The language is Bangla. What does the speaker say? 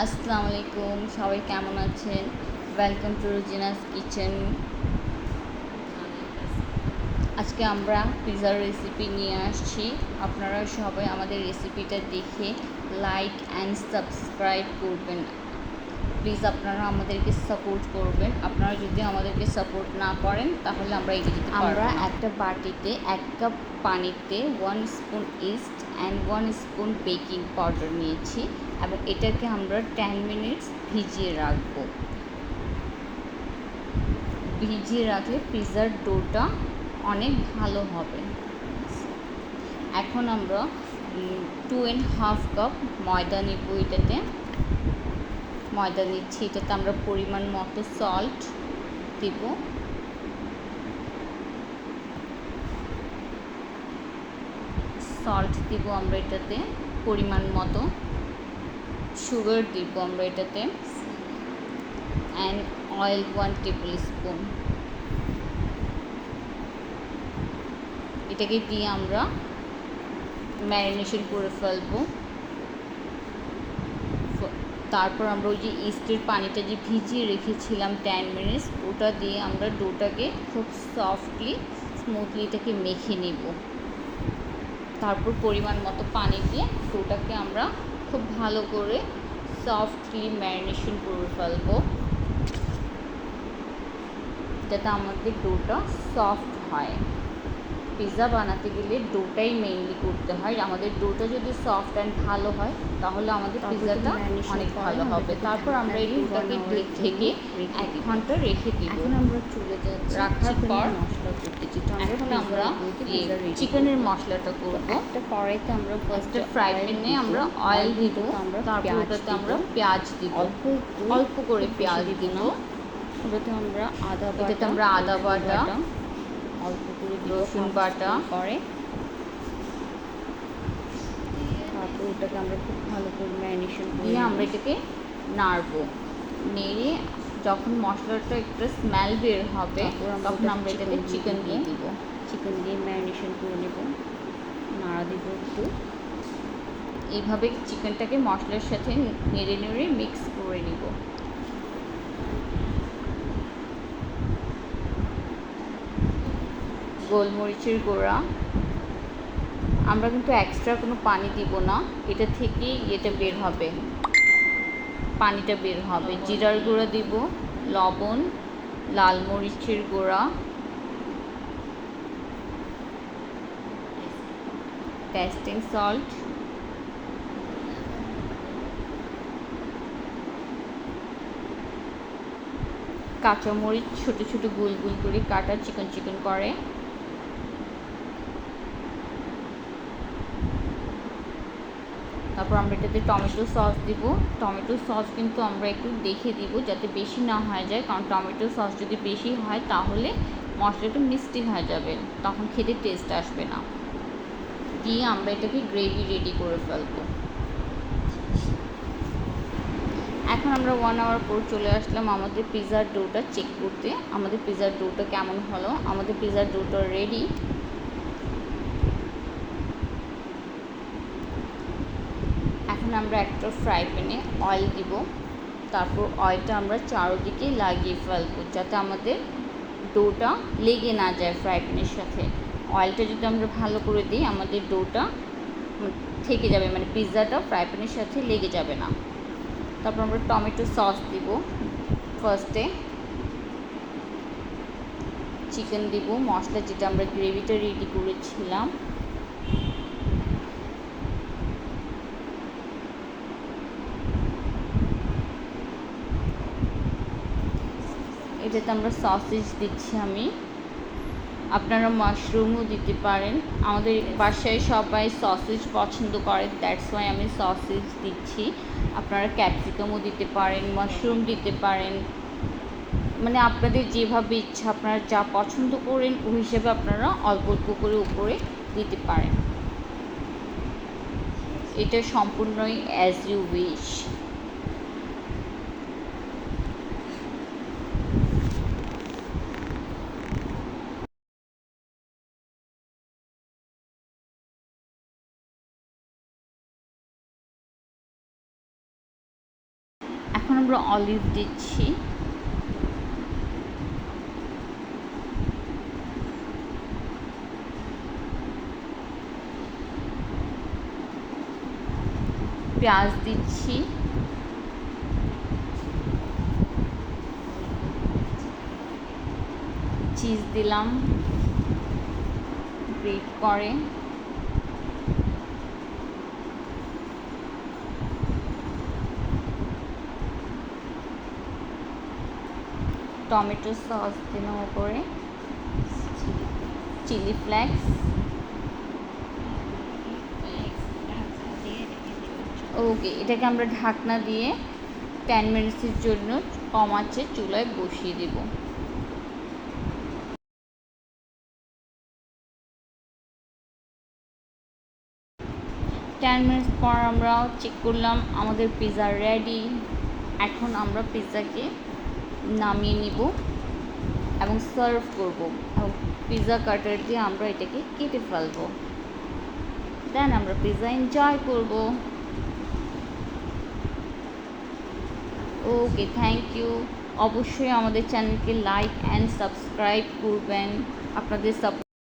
আসসালামু আলাইকুম, সবাই কেমন আছেন? ওয়েলকাম টু রুজিনাস কিচেন আজকে আমরা পিৎজার রেসিপি নিয়ে আসছি। আপনারা সবাই আমাদের রেসিপিটা দেখে লাইক অ্যান্ড সাবস্ক্রাইব করবেন। প্লিজ আপনারা আমাদেরকে সাপোর্ট করবেন। আপনারা যদি আমাদেরকে সাপোর্ট না করেন, তাহলে আমরা এগিয়ে আমরা একটা বাটিতে, এক কাপ পানিতে one spoon yeast and one spoon baking powder নিয়েছি এবং এটাকে আমরা টেন মিনিটস ভিজিয়ে রাখব। ভিজিয়ে রাখলে পিৎজার ডোটা অনেক ভালো হবে। এখন আমরা টু অ্যান্ড হাফ কাপ ময়দা নেব এটাতে। ময়দা নিচ্ছি, এটাতে আমরা পরিমাণ মতো সল্ট দিব। সল্ট দিব আমরা এটাতে, পরিমাণ মতো। সুগার দিব আমরা এটাতে। And oil one table spoon এটাকে দিয়ে আমরা ম্যারিনেশন করে ফেলব। তারপর আমরা ওই যে ইস্টের পানিটা যে ভিজিয়ে রেখেছিলাম টেন মিনিটস ওটা দিয়ে আমরা ডোটাকে খুব সফটলি স্মুথলি এটাকে মেখে নেব। তারপর পরিমাণ মতো পানি দিয়ে ডোটাকে আমরা খুব ভালো করে সফটলি ম্যারিনেশন করে ফেলব। যাতে আমাদের ডোটা সফট হয়। পিৎজা বানাতে গেলে ডোটাই মেইনলি করতে হয়। আমাদের ডোটা যদি সফট অ্যান্ড ভালো হয় তাহলে আমাদের পিৎজাটা অনেক ভালো হবে। তারপর আমরা এই ডোটাকে থেকে এক ঘণ্টা রেখে দিব। এখন আমরা চলে যাচ্ছি রাখার পর মশলা করতেছি এখন আমরা চিকেনের মশলাটা করব। একটা কড়াইতে আমরা ফার্স্টে ফ্রাই প্যানে আমরা অয়েল দিব। আমরা তারপর ওটাতে আমরা পেঁয়াজ দিব। অল্প অল্প করে পেঁয়াজ দিব। ওটাতে আমরা আদা এটাতে আমরা আদা বাটা অল্প করে রসুন বাটা। করে তারপর ওটাকে আমরা খুব ভালো করে ম্যারিনেশন দিয়ে আমরা এটাকে নাড়বো। নেড়ে যখন মশলাটা একটু স্মেল বের হবে তখন আমরা এটাকে চিকেন দিয়ে দিব। চিকেন দিয়ে ম্যারিনেশন করে নেব। নাড়া দিব একটু। এইভাবে চিকেনটাকে মশলার সাথে নেড়ে নেড়ে মিক্স করে নিব। গোলমরিচের গুঁড়া। আমরা কিন্তু এক্সট্রা কোনো পানি দিব না। এটা থেকেই এটা বের হবে। পানিটা বের হবে। জিরার গুঁড়া দিব, লবণ, লাল মরিচের গুঁড়া। টেস্টিং সল্ট কাঁচামরিচ ছোটো ছোটো গুল গুল করে কাটা, চিকন চিকন করে। তারপর আমরা এটাতে টমেটো সস দিব। টমেটো সস কিন্তু আমরা একটু দেখে দিব যাতে বেশি না হয়ে যায়। কারণ টমেটো সস যদি বেশি হয় তাহলে মশলাটা মিষ্টি হয়ে যাবে। তখন খেতে টেস্ট আসবে না। দিয়ে আমরা এটাকে গ্রেভি রেডি করে ফেলব। এখন আমরা ওয়ান আওয়ার পর চলে আসলাম আমাদের পিৎজার ডোটা চেক করতে। আমাদের পিৎজার ডোটা কেমন হলো? আমাদের পিৎজার ডোটা রেডি এখন আমরা একটা ফ্রাই প্যানে অয়েল দিব। তারপর অয়েলটা আমরা চারোদিকে লাগিয়ে ফেলব যাতে আমাদের ডোটা লেগে না যায় ফ্রাই প্যানের সাথে। অয়েলটা যদি আমরা ভালো করে দিই, আমাদের ডোটা থেকে যাবে মানে পিৎজাটা ফ্রাই প্যানের সাথে লেগে যাবে না। তারপর আমরা টমেটো সস দিব। ফার্স্টে চিকেন দিব, মশলা যেটা আমরা গ্রেভিটা রেডি করেছিলাম। এটাতে আমরা সসেজ দিচ্ছি আমি। আপনারা মাশরুমও দিতে পারেন। আমাদের বাসায় সবাই সসেজ পছন্দ করে দ্যাটস ওয়াই আমি সসেজ দিচ্ছি। আপনারা ক্যাপসিকামও দিতে পারেন মাশরুম দিতে পারেন। মানে আপনাদের যেভাবে ইচ্ছা, আপনারা যা পছন্দ করেন, ওই হিসেবে আপনারা অল্প অল্প করে উপরে দিতে পারেন। এটা সম্পূর্ণই অ্যাজ ইউ উইশ এখন আমরা অলিভ দিচ্ছি। পেঁয়াজ দিচ্ছি। চিজ দিলাম। গ্রেট করে। টমেটো সস দিলাম উপরে চিলি ফ্লেক্স। ওকে, এটাকে আমরা ঢাকনা দিয়ে টেন মিনিটসের জন্য কম আঁচে চুলায় বসিয়ে দেব। টেন মিনিটস পর আমরা চেক করলাম, আমাদের পিৎজা রেডি এখন আমরা পিৎজাকে নামিয়ে নিব এবং সার্ভ করব এবং পিৎজা কাটার দিয়ে আমরা এটাকে কেটে ফেলব। দেন আমরা পিৎজা এনজয় করব। Okay, thank you. অবশ্যই আমাদের চ্যানেলকে লাইক অ্যান্ড সাবস্ক্রাইব করবেন। আপনাদের সাপোর্ট